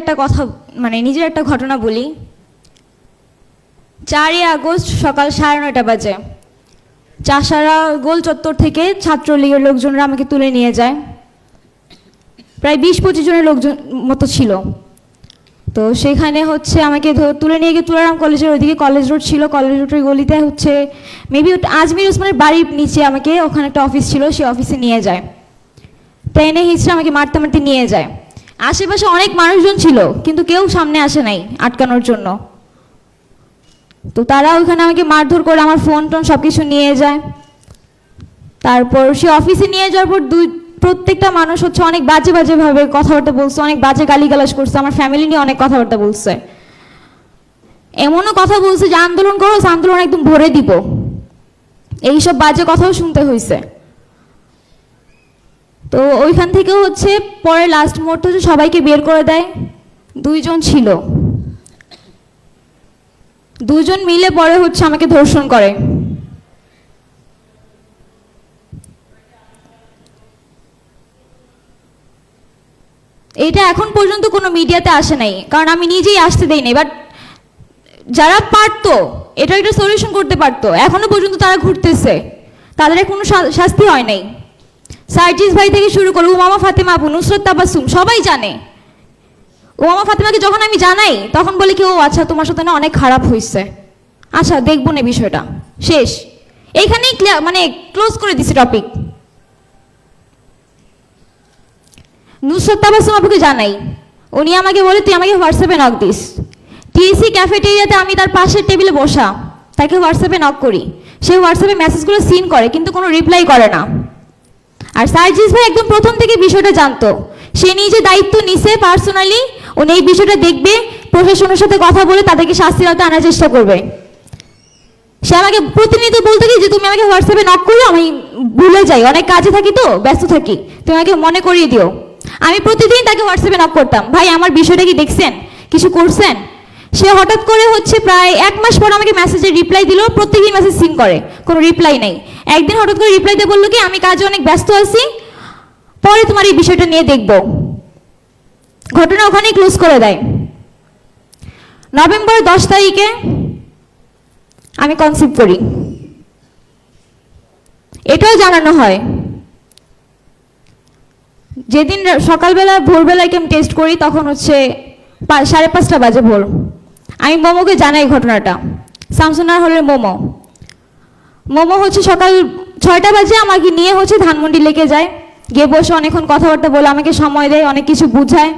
একটা কথা মানে নিজের একটা ঘটনা বলি। চারই আগস্ট সকাল সাড়ে নয়টা বাজে। চাষারা গোল চত্বর থেকে ছাত্রলীগের লোকজনরা আমাকে তুলে নিয়ে যায়। প্রায় বিশ পঁচিশ জনের লোকজন মতো ছিল। তো সেখানে হচ্ছে আমাকে তুলে নিয়ে গিয়ে তুলারাম কলেজের ওইদিকে কলেজ রোড ছিল। কলেজ রোডের গলিতে হচ্ছে মেবি আজমির ওসমানের বাড়ির নিচে আমাকে ওখানে একটা অফিস ছিল। সেই অফিসে নিয়ে যায়। তো এনে হিচড়ে আমাকে মারতে মারতে নিয়ে যায়। আশেপাশে অনেক মানুষজন ছিল, কিন্তু কেউ সামনে আসে নাই আটকানোর জন্য। তো তারা ওখানে আমাকে মারধর করে আমার ফোন টোন সব কিছু নিয়ে যায়। তারপর সে অফিসে নিয়ে যাওয়ার পর দুই, প্রত্যেকটা মানুষ হচ্ছে অনেক বাজে বাজে ভাবে কথাবার্তা বলছে, অনেক বাজে গালিগালাজ করছে, আমার ফ্যামিলি নিয়ে অনেক কথাবার্তা বলছে। এমনও কথা বলছে যে, আন্দোলন করো, আন্দোলন একদম ভরে দিব। এইসব বাজে কথাও শুনতে হয়েছে তো ওইখান থেকে হচ্ছে পরে লাস্ট মুহূর্তে হচ্ছে সবাইকে বের করে দেয়। দুইজন ছিল। দুজন মিলে পরে হচ্ছে আমাকে ধর্ষণ করে। এটা এখন পর্যন্ত কোনো মিডিয়াতে আসে নাই, কারণ আমি নিজেই আসতে দেই নাই বাট যারা পারতো এটা একটা সলিউশন করতে পারতো। এখনও পর্যন্ত তারা ঘুরতেছে। তাদের কোনো শাস্তি হয় নাই। সার্জিস ভাই থেকে শুরু করে উমামা ফাতেমা আপু নুসরত তাবাসুম সবাই জানে। উমামা ফাতেমাকে যখন আমি জানাই, তখন বলে কি, ও আচ্ছা তোমার সাথে না অনেক খারাপ হয়েছে আচ্ছা দেখব না বিষয়টা। শেষ। এইখানেই মানে ক্লোজ করে দিছি টপিক নুসরত তাবাসুম আপুকে জানাই। উনি আমাকে বলে, তুই আমাকে হোয়াটসঅ্যাপে নক দিস। টিএসি ক্যাফেটেরিয়াতে আমি তার পাশের টেবিলে বসা। তাকে হোয়াটসঅ্যাপে নক করি। সে হোয়াটসঅ্যাপে মেসেজগুলো সিন করে, কিন্তু কোনো রিপ্লাই করে না। আর সার্জিস ভাই একদম প্রথম থেকে বিষয়টা জানতো। সে নিজে দায়িত্ব নিছে পার্সোনালি উনি এই বিষয়টা দেখবে, প্রশাসনের সাথে কথা বলে তাদেরকে শাস্তির আওতায় আনার চেষ্টা করবে। সে আমাকে প্রতিনিয়ত বলতো কি, যে তুমি আমাকে হোয়াটসঅ্যাপে নক করো আমি ভুলে যাই, অনেক কাজে থাকি তো, ব্যস্ত থাকি। তুমি আমাকে মনে করিয়ে দিও। আমি প্রতিদিন তাকে হোয়াটসঅ্যাপে নক করতাম। ভাই, আমার বিষয়টা কি দেখছেন? কিছু করছেন? সে হঠাৎ করে হচ্ছে প্রায় এক মাস পর আমাকে মেসেজের রিপ্লাই দিল প্রত্যেকদিন মেসেজ সিন করে, কোনো রিপ্লাই নেই। একদিন হঠাৎ করে রিপ্লাই দিয়ে বলল কি, আমি কাজে অনেক ব্যস্ত আছি, পরে তোমার এই বিষয়টা নিয়ে দেখব। ঘটনা ওখানেই ক্লোজ করে দেয়। নভেম্বর দশ তারিখে আমি কনসিভ করি। এটাও জানানো হয়। যেদিন সকালবেলা ভোরবেলাকে আমি টেস্ট করি, তখন হচ্ছে সাড়ে পাঁচটা বাজে ভোর। আমি মোমোকে জানাই ঘটনাটা। শামসুনার হলের মোমো। মোমো হচ্ছে সকাল ছয়টা বাজে, আমাকে নিয়ে হচ্ছে ধানমন্ডি লেকে যায়। গিয়ে বসে অনেকক্ষণ কথাবার্তা বলে, আমাকে সময় দেয়, অনেক কিছু বুঝায়।